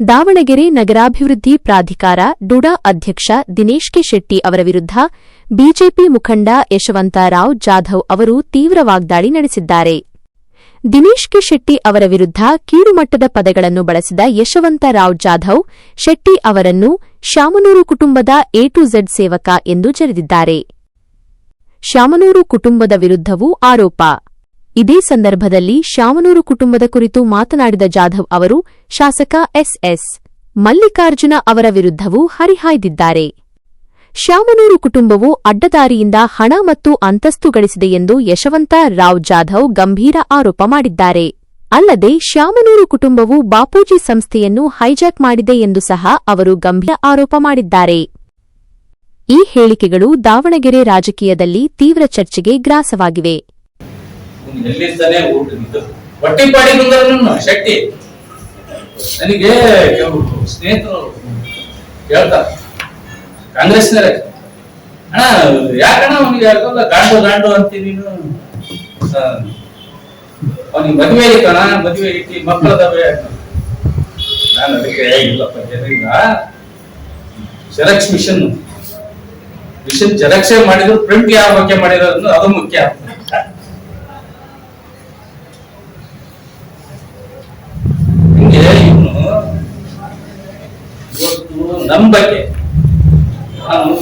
ದಾವಣಗೆರೆ ನಗರಾಭಿವೃದ್ಧಿ ಪ್ರಾಧಿಕಾರ ಡುಡಾ ಅಧ್ಯಕ್ಷ ದಿನೇಶ್ ಕೆ ಶೆಟ್ಟಿ ಅವರ ವಿರುದ್ಧ ಬಿಜೆಪಿ ಮುಖಂಡ ಯಶವಂತರಾವ್ ಜಾಧವ್ ಅವರು ತೀವ್ರ ವಾಗ್ದಾಳಿ ನಡೆಸಿದ್ದಾರೆ. ದಿನೇಶ್ ಕೆ ಶೆಟ್ಟಿ ಅವರ ವಿರುದ್ಧ ಕೀಳುಮಟ್ಟದ ಪದಗಳನ್ನು ಬಳಸಿದ ಯಶವಂತರಾವ್ ಜಾಧವ್, ಶೆಟ್ಟಿ ಅವರನ್ನು ಶಾಮನೂರು ಕುಟುಂಬದ ಎ ಟು ಝೆಡ್ ಸೇವಕ ಎಂದು ಜರೆದಿದ್ದಾರೆ. ಶಾಮನೂರು ಕುಟುಂಬದ ವಿರುದ್ಧವೂ ಆರೋಪ. ಇದೇ ಸಂದರ್ಭದಲ್ಲಿ ಶಾಮನೂರು ಕುಟುಂಬದ ಕುರಿತು ಮಾತನಾಡಿದ ಜಾಧವ್ ಅವರು, ಶಾಸಕ ಎಸ್ಎಸ್ ಮಲ್ಲಿಕಾರ್ಜುನ ಅವರ ವಿರುದ್ಧವೂ ಹರಿಹಾಯ್ದಿದ್ದಾರೆ. ಶಾಮನೂರು ಕುಟುಂಬವು ಅಡ್ಡದಾರಿಯಿಂದ ಹಣ ಮತ್ತು ಅಂತಸ್ತು ಗಳಿಸಿದೆ ಎಂದು ಯಶವಂತ ರಾವ್ ಜಾಧವ್ ಗಂಭೀರ ಆರೋಪ ಮಾಡಿದ್ದಾರೆ. ಅಲ್ಲದೆ ಶ್ಯಾಮನೂರು ಕುಟುಂಬವು ಬಾಪೂಜಿ ಸಂಸ್ಥೆಯನ್ನು ಹೈಜಾಕ್ ಮಾಡಿದೆ ಎಂದು ಸಹ ಅವರು ಗಂಭೀರ ಆರೋಪ ಮಾಡಿದ್ದಾರೆ. ಈ ಹೇಳಿಕೆಗಳು ದಾವಣಗೆರೆ ರಾಜಕೀಯದಲ್ಲಿ ತೀವ್ರ ಚರ್ಚೆಗೆ ಗ್ರಾಸವಾಗಿವೆ. ಅವ್ನು ಎಲ್ಲಿದ್ದಾನೆ ಊಟ ಇದು ಹೊಟ್ಟಿ ಪಾಡಿ ಬಂದ್ರೂ ಶಕ್ತಿ. ನನಗೆ ಕೆಲವು ಸ್ನೇಹಿತರು ಹೇಳ್ತಾರೆ. ಕಾಂಗ್ರೆಸ್ನವರೇ ಅಣ್ಣ, ಯಾಕಣ್ಣ ಅವನಿಗೆ ಯಾಕಂದ್ರೆ ಗಾಂಡು ಗಾಂಡು ಅಂತೀನಿ ನೀನು? ಅವನಿಗೆ ಮದುವೆ ಐತಣ ಮದುವೆ ಐತಿ ಮಕ್ಕಳದವೆ ನಾನು ಅದಕ್ಕೆ ಇಲ್ಲಪ್ಪ, ಜನರಿಂದ ಜೆರಾಕ್ಸ್ ಮಿಷನ್ ಮಿಷನ್ ಜೆರಾಕ್ಸೇ ಮಾಡಿದ್ರು, ಪ್ರಿಂಟ್ ಯಾವ ಬಗ್ಗೆ ಮಾಡಿರೋದು ಅದು ಮುಖ್ಯ. ಹಿಂಗೆ ಬಗ್ಗೆ ನಾನು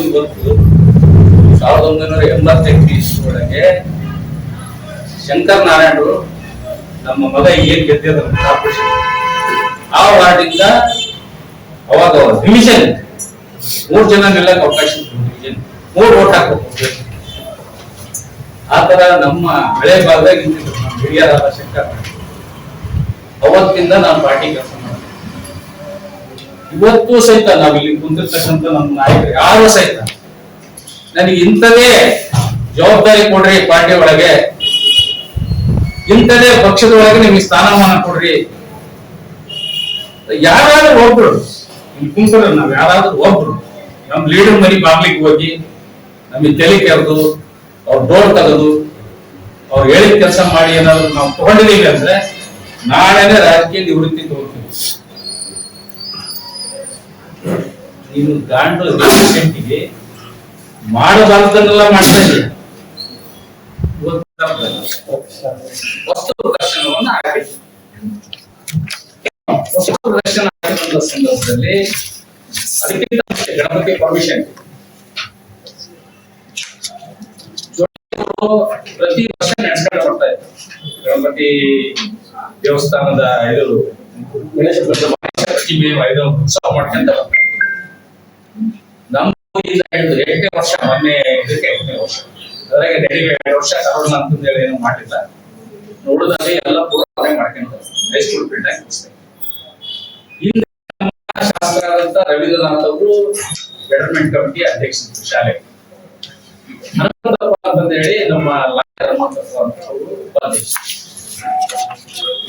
ಸಾವಿರದ ಒಂಬೈನೂರ ಎಂಬತ್ತೆಂಟು ಇಸ್ವಿಯೊಳಗೆ ಶಂಕರ್ ನಾರಾಯಣರು ನಮ್ಮ ಮಗ ಏನ್ ಗೆದ್ದಿದ್ರು ಆ ವಾರ್ಡಿಂದ ಅವಾಗ ಡಿವಿಷನ್ ಮೂರ್ ಜನ ನಿಲ್ಲಕ್ಕೆ ಅವಕಾಶ ಮೂರು ಓಟ್ ಆ ತರ ನಮ್ಮ ಹಳೆ ಭಾಗದಾಗ ಹಿರಿಯರಾದ ಶಂಕರ್. ಅವತ್ತಿಂದ ನಾನು ಪಾರ್ಟಿ ಕೆಲಸ ಇವತ್ತು ಸಹಿತ ನಾವಿಲ್ಲಿ ಕುಂತಿರ್ತಕ್ಕಂಥ ನಮ್ಮ ನಾಯಕರು ಯಾರು ಸಹಿತ ನನಗೆ ಇಂಥದೇ ಜವಾಬ್ದಾರಿ ಕೊಡ್ರಿ ಪಾರ್ಟಿ ಒಳಗೆ. ಇಂಥದೇ ಪಕ್ಷದ ಒಳಗೆ ನಿಮಗೆ ಸ್ಥಾನಮಾನ ಕೊಡ್ರಿ. ಯಾರಾದ್ರೂ ಒಬ್ರು ಕುಂತ್ರೆ ನಾವ್ ಯಾರಾದ್ರೂ ಒಬ್ರು ನಮ್ ಲೀಡರ್ ಮನಿ ಬಾಗ್ಲಿಕ್ಕೆ ಹೋಗಿ ನಮಗೆ ತಲೆ ಕೆರೆದು, ಅವ್ರ ಡೋರ್ ತೆಗೆದು, ಅವ್ರು ಹೇಳಿದ ಕೆಲಸ ಮಾಡಿ ಏನಾದ್ರು ನಾವು ತಗೊಂಡಿದೀವಿ ಅಂದ್ರೆ ನಾಳೆನೇ ರಾಜಕೀಯ ನಿವೃತ್ತಿ ನೀನು ಗಾಂಡು ಗಂಟಿಗೆ ಮಾಡಬಾರ್ದನ್ನೆಲ್ಲ ಮಾಡ್ತಾ ಇದೀಯ. ವಸ್ತು ಆಗಿದೆ ವಸ್ತು ಸಂದರ್ಭದಲ್ಲಿ ಅದಕ್ಕಿಂತ ಗಣಪತಿ ಪರ್ಮಿಷನ್ ಪ್ರತಿ ವರ್ಷ ಬರ್ತಾ ಇದ್ರು. ಗಣಪತಿ ದೇವಸ್ಥಾನದ ಇದು ಗಣೇಶ ಪ್ರತಿಮೆ ಉತ್ಸವ ಮಾಡ್ಕೊಂತ ಎಂಟನೇ ವರ್ಷ, ಮೊನ್ನೆ ಇದಕ್ಕೆ ಎಂಟನೇ ವರ್ಷ. ಅದರಾಗೆ ಡೆಲಿವರಿ ಎರಡು ವರ್ಷ ಅಂತ ಅಂತಂದೇಳಿ ಏನು ಮಾಡಿಲ್ಲ ನೋಡಿದಲ್ಲಿ ಎಲ್ಲ ಪೂರ ಅವರೇ ಮಾಡ್ಕೊಂತಾರೆ ಹೈಸ್ಕೂಲ್ ಬಿಲ್ಡ್ ಹಿಂದೆ ನಮ್ಮ ಶಾಸಕರಾದಂತ ರವೀಂದ್ರನಾಥ್ ಅವರು ಬೆಟರ್ಮೆಂಟ್ ಕಮಿಟಿ ಅಧ್ಯಕ್ಷ ಶಾಲೆ. ಅಂತ ಅಂತಂದೇಳಿ ನಮ್ಮ ಲಾಯರ್ ಅವರು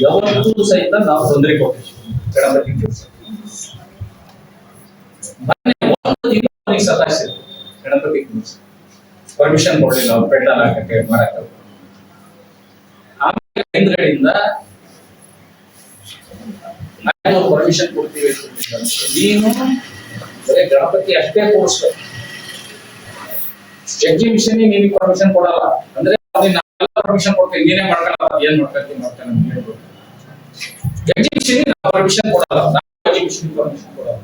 ಯಾವತ್ತೂ ಸಹಿತ ನಾವು ತೊಂದರೆ ಕೊಟ್ಟಿದ್ವಿ ಗಣಪತಿ ಅವನಿಗೆ ಸತಾಯಿಸಿದ್ರು ಗಣಪತಿ ಪರ್ಮಿಷನ್ ಕೊಡ್ಲಿಲ್ಲ ಅವ್ರು ಪೆಂಡಲ್ ಹಾಕಕ್ಕೆ ಮಾಡಕ್ಕೆ ಆಮೇಲೆ ಹಿಂದ್ಗಡೆಯಿಂದ ಪರ್ಮಿಷನ್ ಕೊಡ್ತೀವಿ. ನೀನು ಬರೀ ಗಣಪತಿ ಅಷ್ಟೇ ಕೂರಿಸ್ಬೇಕು ಎಕ್ಸಿಬಿಷನ್ ನಿನಗೆ ಪರ್ಮಿಷನ್ ಕೊಡಲ್ಲ. ಅಂದ್ರೆ ಪರ್ಮಿಷನ್ ಕೊಡ್ತೀನಿ ನೀನೇ ಮಾಡ್ಕೊಳ್ಳಲ್ಲ ಏನ್ ಮಾಡ್ಕೊಳ್ತೀನಿ ಮಾಡ್ತಾನೆ ಅಂತ ಪರ್ಮಿಷನ್ ಕೊಡಲ್ಲ. ಎಕ್ಸಿಬಿಷನ್ ಪರ್ಮಿಷನ್ ಕೊಡಲ್ಲ.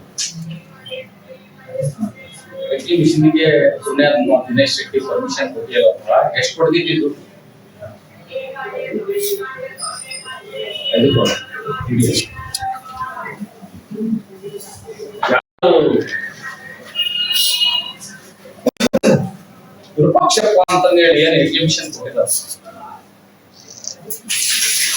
ಎಕ್ಸಿಬಿಷನ್ಗೆ ಸುಮ್ಮನೆ ದಿನೇಶ್ ಶೆಟ್ಟಿ ಪರ್ಮಿಷನ್ ಕೊಟ್ಟಿಲ್ಲ ಎಷ್ಟು ಕೊಡ್ತಿದ್ದು ವಿರೂಪಾಕ್ಷಪ್ಪ ಅಂತಂದೇಳಿ ಏನ್ ಎಕ್ಸಿಬಿಷನ್ ಕೊಟ್ಟಿದ್ದಾರೆ